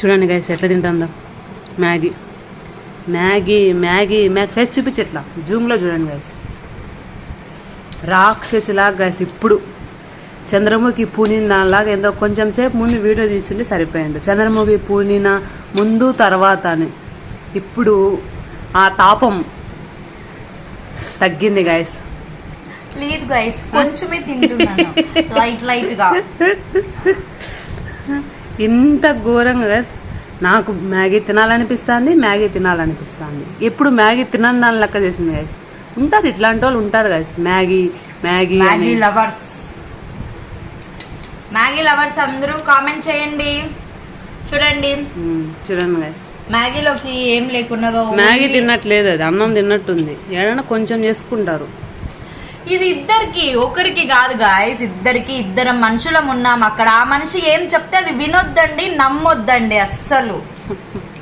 చూడండి గైస్ ఎట్లా తింటుందో. Maggi. Maggi Maggi Maggi face చూపించట్లా. జూమ్లో చూడండి గైస్ రాక్షసిలాగా గైస్ ఇప్పుడు చంద్రముఖి పూనిన దానిలాగా ఏందో కొంచెం సేపు ముందు వీడియో తీసుంటే సరిపోయింది. చంద్రముఖి పూనిన ముందు తర్వాత అని ఇప్పుడు ఆ తాపం తగ్గింది గైస్ లేదు గైస్ కొంచెమే తింటున్నాను. లైట్ లైట్గా. ఇంత ఘోరంగా నాకు మ్యాగీ తినాలనిపిస్తుంది మ్యాగీ తినాలనిపిస్తుంది. ఎప్పుడు మ్యాగీ తినని దాని లెక్క చేసింది గైస్ ఉంటారు ఇట్లాంటి వాళ్ళు ఉంటారు guys Maggi Maggi Maggi. Lovers. Maggi lovers అందరూ కామెంట్ చేయండి. చూడండి. చూడండి గైస్ మ్యాగీలోకి ఏం లేకుండా మ్యాగీ తిన్నట్లేదు అది అన్నం తిన్నట్టుంది. ఏదైనా కొంచెం చేసుకుంటారు. ఇది ఇద్దరికి ఒకరికి కాదు గాయస్ ఇద్దరికి ఇద్దరు మనుషులం ఉన్నాం అక్కడ. ఆ మనిషి ఏం చెప్తే అది వినొద్దండి నమ్మొద్దండి అస్సలు.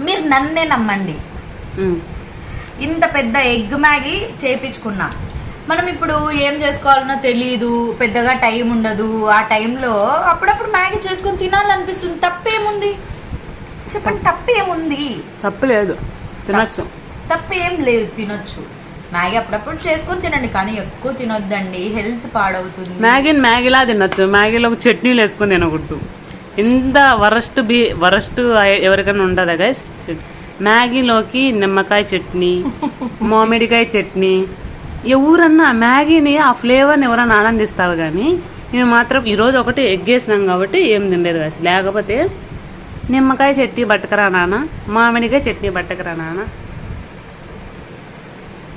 మీరు నన్నే నమ్మండి. ఇంత పెద్ద ఎగ్ మ్యాగీ చేపించుకున్నా. మనం ఇప్పుడు ఏం చేసుకోవాలన్నా తెలియదు పెద్దగా టైం ఉండదు. ఆ టైంలో అప్పుడప్పుడు మ్యాగీ చేసుకొని తినాలనిపిస్తుంది. తప్పేముంది? చెప్పండి తప్పేముంది? తప్పులేదు తినచ్చు. తప్పేం లేదు తినొచ్చు. మ్యాగీ అప్పుడప్పుడు చేసుకొని తినండి కానీ ఎక్కువ తినొద్దండి. హెల్త్ పాడవుతుంది. మ్యాగీని మ్యాగీలా తినచ్చు. మ్యాగీలో చట్నీలు వేసుకొని తినకూడదు. ఇంత వరస్ట్ బి వరస్ట్ ఎవరికైనా ఉంటుందా గైస్ మ్యాగీలోకి నిమ్మకాయ చట్నీ మామిడికాయ చట్నీ. ఎవరన్నా మ్యాగీని ఆ ఫ్లేవర్ని ఎవరన్నా ఆనందిస్తారు కానీ మేము మాత్రం ఈరోజు ఒకటి ఎగ్ వేసినాం కాబట్టి ఏం తినలేదు గైస్ లేకపోతే నిమ్మకాయ చట్నీ పట్టుకరా నాన్న? మామిడికాయ చట్నీ పట్టుకరా నాన్న?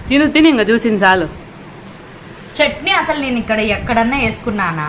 తిను తిని ఇంకా చూసింది చాలు. చట్నీ అసలు నేను ఇక్కడ ఎక్కడన్నా వేసుకున్నానా?